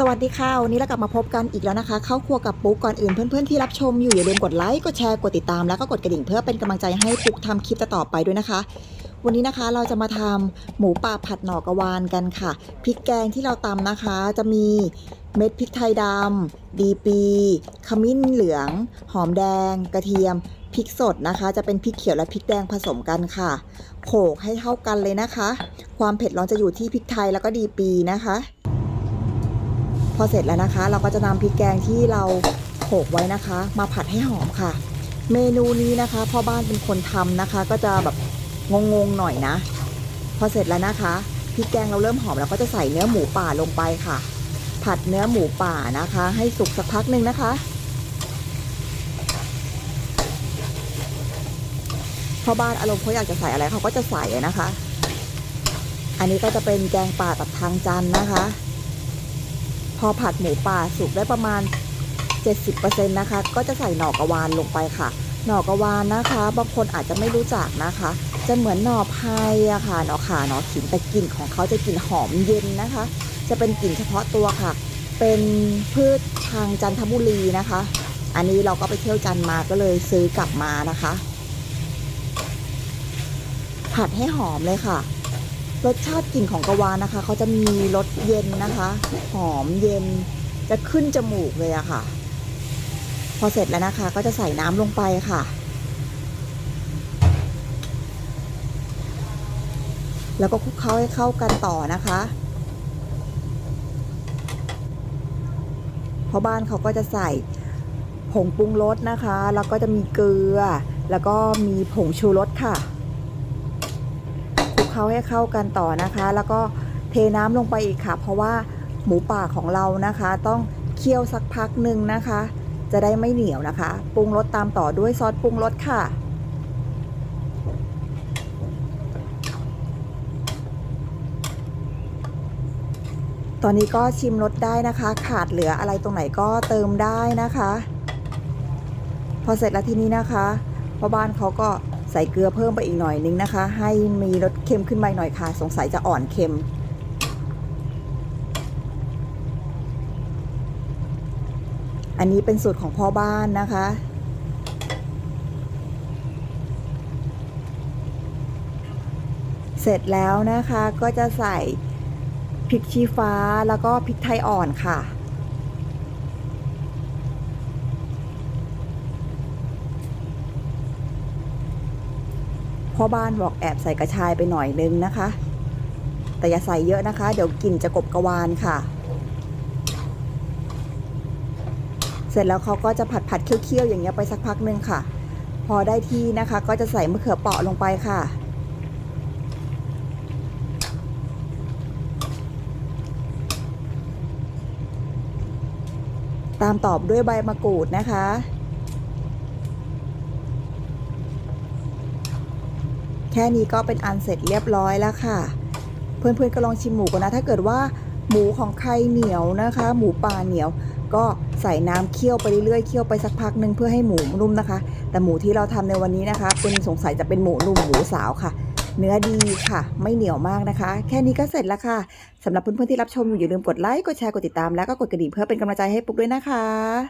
สวัสดีค่ะ วันนี้เรากลับมาพบกันอีกแล้วนะคะ เข้าครัวกับปุ๊กก่อนอื่นเพื่อนๆที่รับชมอยู่อย่าลืมกดไลค์กดแชร์กดติดตามแล้วก็กดกระดิ่งเพื่อเป็นกำลังใจให้ปุ๊กทำคลิปต่อไปด้วยนะคะ วันนี้นะคะเราจะมาทำหมูป่าผัดหน่อกระวานกันค่ะพริกแกงที่เราตำนะคะ จะมีเม็ดพริกไทยดำดีปีขมิ้นเหลือง หอมแดง กระเทียมพริกสดนะคะ จะเป็นพริกเขียวและพริกแดงผสมกันค่ะโขลกให้เท่ากันเลยนะคะ ความเผ็ดร้อนจะอยู่ที่พริกไทยแล้วก็ดีปีนะคะ พอเสร็จแล้วนะคะ เราก็จะนำพริกแกงที่เราโขลกไว้นะคะ มาผัดให้หอมค่ะ เมนูนี้นะคะพ่อบ้านเป็นคนทำนะคะ ก็จะแบบงงๆหน่อยนะ พอเสร็จแล้วนะคะพริกแกงเราเริ่มหอมแล้วก็จะใส่เนื้อหมูป่าลงไปค่ะ ผัดเนื้อหมูป่านะคะ ให้สุกสักพักหนึ่งนะคะพ่อบ้านอารมณ์เขาอยากจะใส่อะไรเขาก็จะใส่นะคะ อันนี้ก็จะเป็นแกงป่าตับทางจันนะคะ พอผัดหมูป่าสุกได้ประมาณ 70%นะคะ ก็จะใส่หน่อกระวานลงไปค่ะ หน่อกระวานนะคะ บางคนอาจจะไม่รู้จักนะคะ จะเหมือนหน่อไผ่อะค่ะ หน่อขาหน่อขิงแต่กลิ่นของเขาจะกลิ่นหอมเย็นนะคะ จะเป็นกลิ่นเฉพาะตัวค่ะ เป็นพืชทางจันทบุรีนะคะ อันนี้เราก็ไปเที่ยวจันมาก็เลยซื้อกลับมานะคะ ผัดให้หอมเลยค่ะ รสชาติกลิ่นของกะวานนะคะเขาจะมีรสเย็นนะคะ หอมเย็นจะขึ้นจมูกเลยอะค่ะ พอเสร็จแล้วนะคะ ก็จะใส่น้ำลงไปค่ะ แล้วก็คลุกเคล้าให้เข้ากันต่อนะคะเพราะบ้านเขาก็จะใส่ผงปรุงรสนะคะ แล้วก็จะมีเกลือ แล้วก็มีผงชูรสค่ะ เคล้าให้เข้ากันต่อนะคะ แล้วก็เทน้ำลงไปอีกค่ะ เพราะว่าหมูป่าของเรานะคะ ต้องเคี่ยวสักพักหนึ่งนะคะ จะได้ไม่เหนียวนะคะปรุงรสตามต่อด้วยซอสปรุงรสค่ะตอนนี้ก็ชิมรสได้นะคะ ขาดเหลืออะไรตรงไหนก็เติมได้นะคะ พอเสร็จแล้วทีนี้นะคะพ่อบ้านเขาก็ ใส่เกลือเพิ่มไปอีกหน่อยนึงนะคะ ให้มีรสเค็มขึ้นมาหน่อยค่ะ สงสัยจะอ่อนเค็ม อันนี้เป็นสูตรของพ่อบ้านนะคะเสร็จแล้วนะคะก็จะใส่พริกชี้ฟ้าแล้วก็พริกไทยอ่อนค่ะ พ่อบ้านบอกแอบใส่กระชายไปหน่อยนึงนะคะ แต่อย่าใส่เยอะนะคะ เดี๋ยวกลิ่นจะกบกระวานค่ะ เสร็จแล้วเขาก็จะผัดผัดเคี่ยวๆอย่างเงี้ยไปสักพักนึงค่ะ พอได้ที่นะคะ ก็จะใส่มะเขือเปราะลงไปค่ะตามตอบด้วยใบมะกรูดนะคะ ค่นี้ก็เป็นอันเสร็จเรียบร้อยแล้วค่ะ เพื่อนๆก็ลองชิมหมูกันนะ ถ้าเกิดว่าหมูของใครเหนียวนะคะ หมูป่าเหนียว ก็ใส่น้ำเคี่ยวไปเรื่อยๆเคี่ยวไปสักพักหนึ่งเพื่อให้หมูนุ่มนะคะ แต่หมูที่เราทำในวันนี้นะคะ เป็นสงสัยจะเป็นหมูนุ่มหมูสาวค่ะ เนื้อดีค่ะ ไม่เหนียวมากนะคะ แค่นี้ก็เสร็จแล้วค่ะสำหรับเพื่อนๆที่รับชมอยู่อย่าลืมกดไลค์กดแชร์กดติดตามแล้วก็กดกระดิ่งเพื่อเป็นกำลังใจให้ปุ๊กด้วยนะคะ